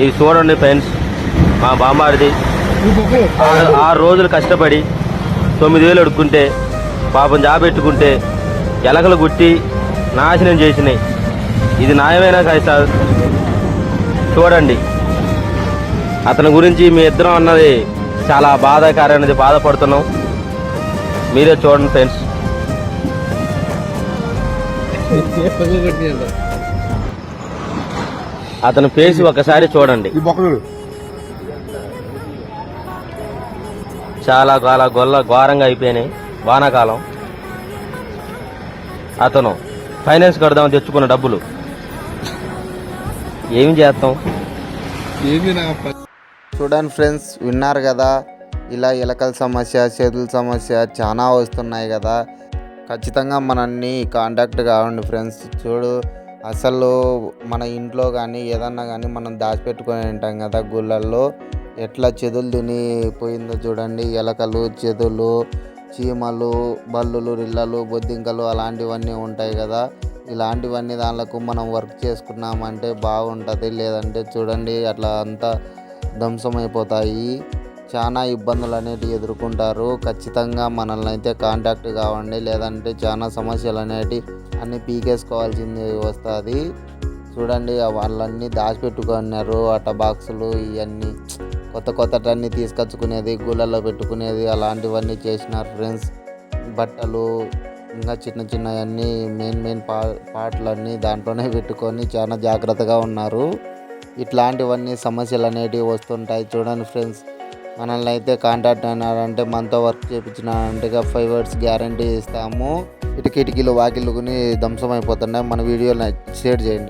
ఇవి చూడండి ఫ్రెండ్స్ మా బామ్మారిది ఆరు రోజులు కష్టపడి తొమ్మిది వేలు అడుక్కుంటే పాపం జాబ్ పెట్టుకుంటే ఎలకలు గుట్టి నాశనం చేసినాయి. ఇది నాయమైనా కాదు సార్? చూడండి. అతని గురించి మీ ఇద్దరం అన్నది చాలా బాధాకరమైనది బాధపడుతున్నాం. మీరే చూడండి ఫ్రెండ్స్. అతని ఫేస్ ఒకసారి చూడండి. చాలా చాలా గొల్ల ఘోరంగా అయిపోయినాయి. వానాకాలం. అతను ఫైనాన్స్ కడదామని తెచ్చుకున్న డబ్బులు. ఏం చేస్తాం? చూడండి ఫ్రెండ్స్ విన్నారు కదా? ఇలా ఎలకల సమస్య చేతుల సమస్య చాలా వస్తున్నాయి కదా? ఖచ్చితంగా మనల్ని కాంటాక్ట్ కావండి ఫ్రెండ్స్. చూడు అసలు మన ఇంట్లో కానీ ఏదన్నా కానీ మనం దాచిపెట్టుకొని ఉంటాం కదా గుళ్ళల్లో. ఎట్లా చెదులు తిని పోయిందో చూడండి. ఎలకలు చెదులు చీమలు బల్లులు రిల్లలు బొద్దింకలు అలాంటివన్నీ ఉంటాయి కదా. ఇలాంటివన్నీ దానిలకు మనం వర్క్ చేసుకున్నామంటే బాగుంటుంది. లేదంటే చూడండి అట్లా అంతా ధ్వంసమైపోతాయి. చాలా ఇబ్బందులు అనేటివి ఎదుర్కొంటారు. ఖచ్చితంగా మనల్ని అయితే కాంటాక్ట్ కావండి. లేదంటే చాలా సమస్యలు అనేటివి అన్నీ పీకేసుకోవాల్సింది వస్తుంది. చూడండి వాళ్ళన్నీ దాచిపెట్టుకున్నారు. అట్ట బాక్సులు ఇవన్నీ కొత్త కొత్తటన్నీ తీసుకొచ్చుకునేది గుళ్ళల్లో పెట్టుకునేది అలాంటివన్నీ చేసినారు ఫ్రెండ్స్. బట్టలు ఇంకా చిన్న చిన్నవన్నీ మెయిన్ మెయిన్ పా పాటలన్నీ దాంట్లోనే పెట్టుకొని చాలా జాగ్రత్తగా ఉన్నారు. ఇట్లాంటివన్నీ సమస్యలు అనేటివి వస్తుంటాయి చూడండి ఫ్రెండ్స్. మనల్ని అయితే కాంటాక్ట్ అయినారంటే మనతో వర్క్ చేయించినారంటే ఫైవ్ ఇయర్స్ గ్యారంటీ ఇస్తాము. ఇటు కిటికీలు వాకిళ్ళు కొని ధ్వంసం అయిపోతున్నాయి మన వీడియోని షేర్ చేయండి.